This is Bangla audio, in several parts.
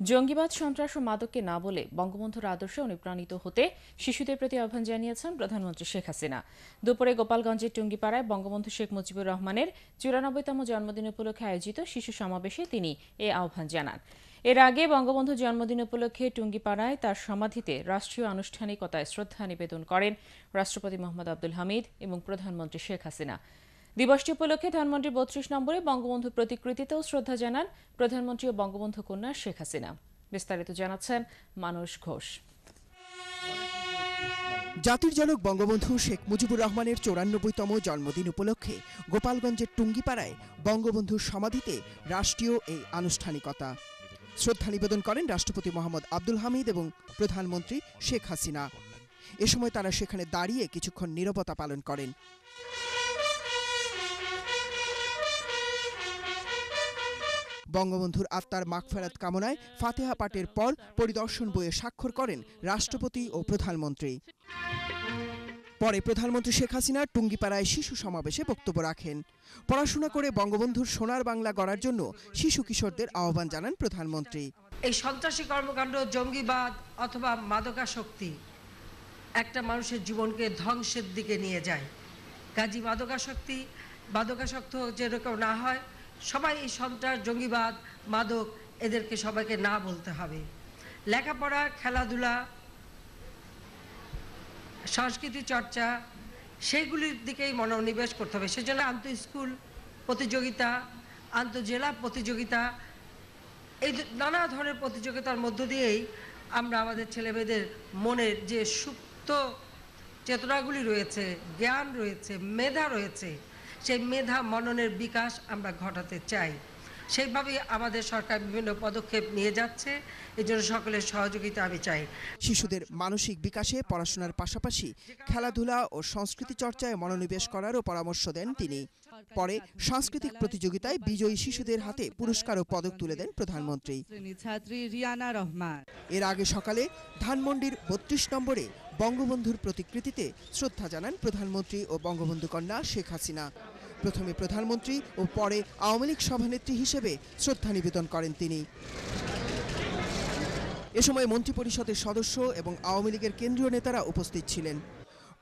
জঙ্গিবাদ, সন্ত্রাস ও মাদককে না বলে বঙ্গবন্ধুর আদর্শে অনুপ্রাণিত হতে শিশুদের প্রতি আহ্বান জানিয়েছেন প্রধানমন্ত্রী শেখ হাসিনা। দুপুরে গোপালগঞ্জের টুঙ্গিপাড়ায় বঙ্গবন্ধু শেখ মুজিবুর রহমানের চুরানব্বইতম জন্মদিন উপলক্ষে আয়োজিত শিশু সমাবেশে তিনি এ আহ্বান জানান। এর আগে বঙ্গবন্ধু জন্মদিন উপলক্ষে টুঙ্গিপাড়ায় তার সমাধিতে রাষ্ট্রীয় আনুষ্ঠানিকতায় শ্রদ্ধা নিবেদন করেন রাষ্ট্রপতি মোহাম্মদ আব্দুল হামিদ এবং প্রধানমন্ত্রী শেখ হাসিনা। দিবসটি উপলক্ষে ধানমন্ডির বত্রিশ নম্বরে বঙ্গবন্ধুর প্রতিকৃতিতেও শ্রদ্ধা জানান প্রধানমন্ত্রী ও বঙ্গবন্ধু কন্যা শেখ হাসিনা। বিস্তারিত জানাচ্ছেন মানুষ ঘোষ। জাতির জনক বঙ্গবন্ধু শেখ মুজিবুর রহমানের চৌরানব্বইতম জন্মদিন উপলক্ষে গোপালগঞ্জের টুঙ্গিপাড়ায় বঙ্গবন্ধুর সমাধিতে রাষ্ট্রীয় এই আনুষ্ঠানিকতা। শ্রদ্ধা নিবেদন করেন রাষ্ট্রপতি মোহাম্মদ আব্দুল হামিদ এবং প্রধানমন্ত্রী শেখ হাসিনা। এ সময় তারা সেখানে দাঁড়িয়ে কিছুক্ষণ নীরবতা পালন করেন। বঙ্গবন্ধুর আত্মার মাগফেরাত কামনায় ফাতেহা পাঠের পর পরিদর্শন বইয়ে স্বাক্ষর করেন রাষ্ট্রপতি ও প্রধানমন্ত্রী। পরে প্রধানমন্ত্রী শেখ হাসিনা টুঙ্গিপাড়ায় শিশু সমাবেশে বক্তব্য রাখেন। পড়াশোনা করে বঙ্গবন্ধুর সোনার বাংলা গড়ার জন্য শিশু কিশোরদের আহ্বান জানান প্রধানমন্ত্রী। এই সন্ত্রাসী কর্মকাণ্ড, জঙ্গিবাদ অথবা মাদকাসক্তি একটা মানুষের জীবনকে ধ্বংসের দিকে নিয়ে যায়। কাজী মাদকাসক্তি, মাদকাসক্ত যেরকম না হয় সবাই এই সন্ত্রাস, জঙ্গিবাদ, মাদক, এদেরকে সবাইকে না বলতে হবে। লেখাপড়া, খেলাধুলা, সংস্কৃতি চর্চা, সেইগুলির দিকেই মনোনিবেশ করতে হবে। সেজন্য আন্ত স্কুল প্রতিযোগিতা আন্তজেলা প্রতিযোগিতা, এই নানা ধরনের প্রতিযোগিতার মধ্য দিয়েই আমরা আমাদের ছেলেমেয়েদের মনের যে সুপ্ত চেতনাগুলি রয়েছে, জ্ঞান রয়েছে, মেধা রয়েছে সেই মেধা মননের বিকাশ আমরা ঘটাতে চাই। সেইভাবেই আমাদের সরকার বিভিন্ন পদক্ষেপ নিয়ে যাচ্ছে। এই জন্য সকলের সহযোগিতা আমি চাই। শিশুদের মানসিক বিকাশে পড়াশোনার পাশাপাশি খেলাধুলা ও সংস্কৃতি চর্চায় মনোনিবেশ করারও পরামর্শ দেন তিনি। পরে সাংস্কৃতিক প্রতিযোগিতায় বিজয়ী শিশুদের হাতে পুরস্কার ও পদক তুলে দেন প্রধানমন্ত্রী। ছাত্রী রিয়ানা রহমান। এর আগে সকালে ধানমন্ডির বত্রিশ নম্বরে বঙ্গবন্ধুর প্রতিকৃতিতে শ্রদ্ধা জানান প্রধানমন্ত্রী ও বঙ্গবন্ধু কন্যা শেখ হাসিনা। প্রথমে প্রধানমন্ত্রী ও পরে আওয়ামী লীগ সভানেত্রী হিসেবে শ্রদ্ধা নিবেদন করেন তিনি। এ সময় মন্ত্রিপরিষদের সদস্য এবং আওয়ামী লীগের কেন্দ্রীয় নেতারা উপস্থিত ছিলেন।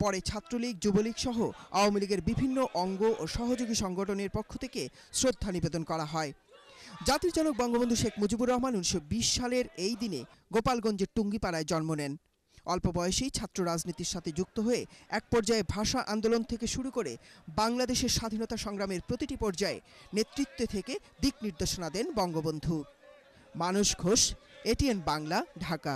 পরে ছাত্রলীগ, যুবলীগ সহ আওয়ামী লীগের বিভিন্ন অঙ্গ ও সহযোগী সংগঠনের পক্ষ থেকে শ্রদ্ধা নিবেদন করা হয়। জাতির জনক বঙ্গবন্ধু শেখ মুজিবুর রহমান উনিশশো বিশ সালের এই দিনে গোপালগঞ্জের টুঙ্গিপাড়ায় জন্ম নেন। অল্প বয়সেই ছাত্র রাজনীতির সাথে যুক্ত হয়ে এক পর্যায়ে ভাষা আন্দোলন থেকে শুরু করে বাংলাদেশের স্বাধীনতা সংগ্রামের প্রতিটি পর্যায়ে নেতৃত্বে থেকে দিক নির্দেশনা দেন বঙ্গবন্ধু। মানুষ ঘোষ, এটিএন বাংলা, ঢাকা।